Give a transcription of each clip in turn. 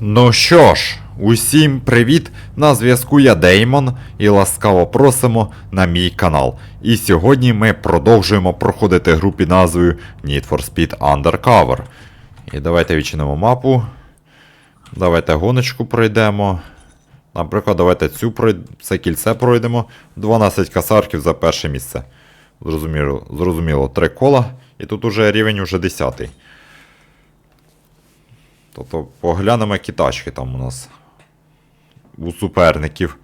Ну що ж, усім привіт! На зв'язку я Деймон і ласкаво просимо на мій канал. І сьогодні ми продовжуємо проходити гру під назвою Need for Speed Undercover. І давайте відчинимо мапу. Давайте гоночку пройдемо. Наприклад, давайте цю пройд... це кільце пройдемо. 12 касарків за перше місце. Зрозуміло, зрозуміло, три кола. І тут уже рівень уже 10. Тобто поглянемо, які тачки там у нас у суперників.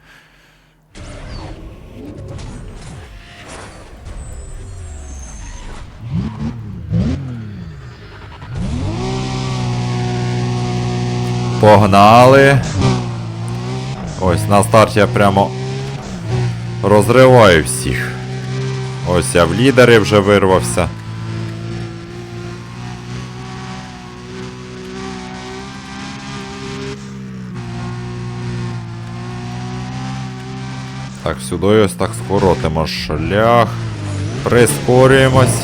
Погнали. Ось на старті я прямо розриваю всіх. Ось я в лідери вже вирвався. Так, сюди ось так скоротимо шлях. Прискорюємось.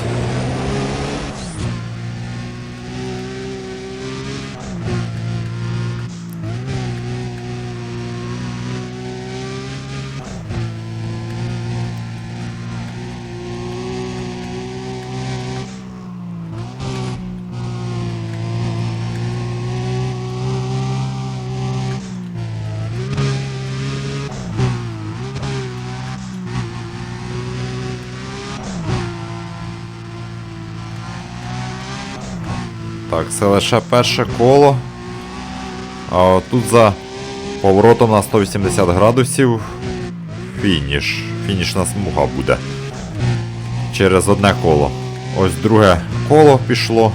Так, це лише перше коло. А тут за поворотом на 180 градусів фініш. Фінішна смуга буде. Через одне коло. Ось друге коло пішло.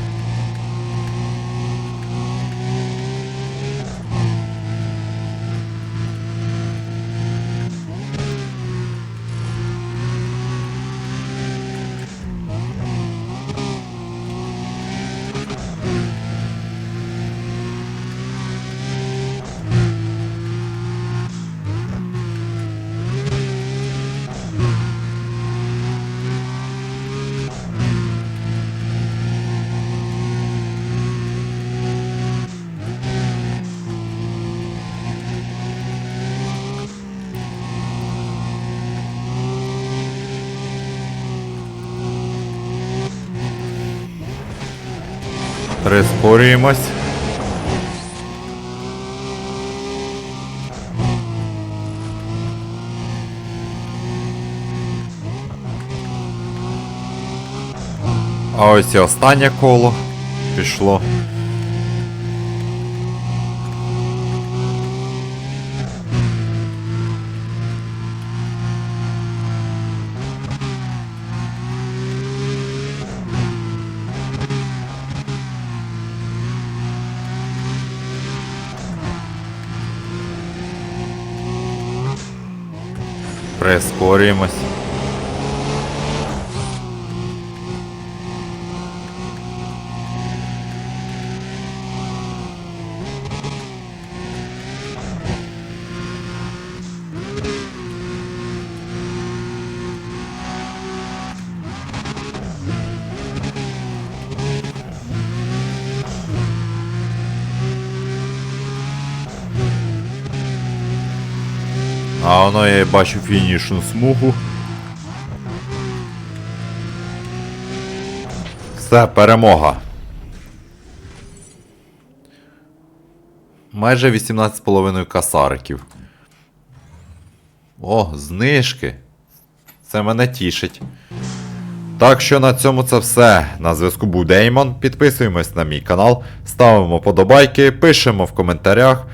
Прискорюємось. А ось і останнє коло пішло. Прискорюємось. А воно я бачу фінішну смугу. Все, перемога. Майже 18,5 касариків. О, знижки. Це мене тішить. Так що на цьому це все. На зв'язку був Деймон. Підписуємось на мій канал, ставимо подобайки, пишемо в коментарях.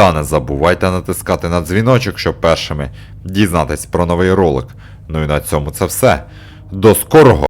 Та не забувайте натискати на дзвіночок, щоб першими дізнатись про новий ролик. Ну і на цьому це все. До скорого!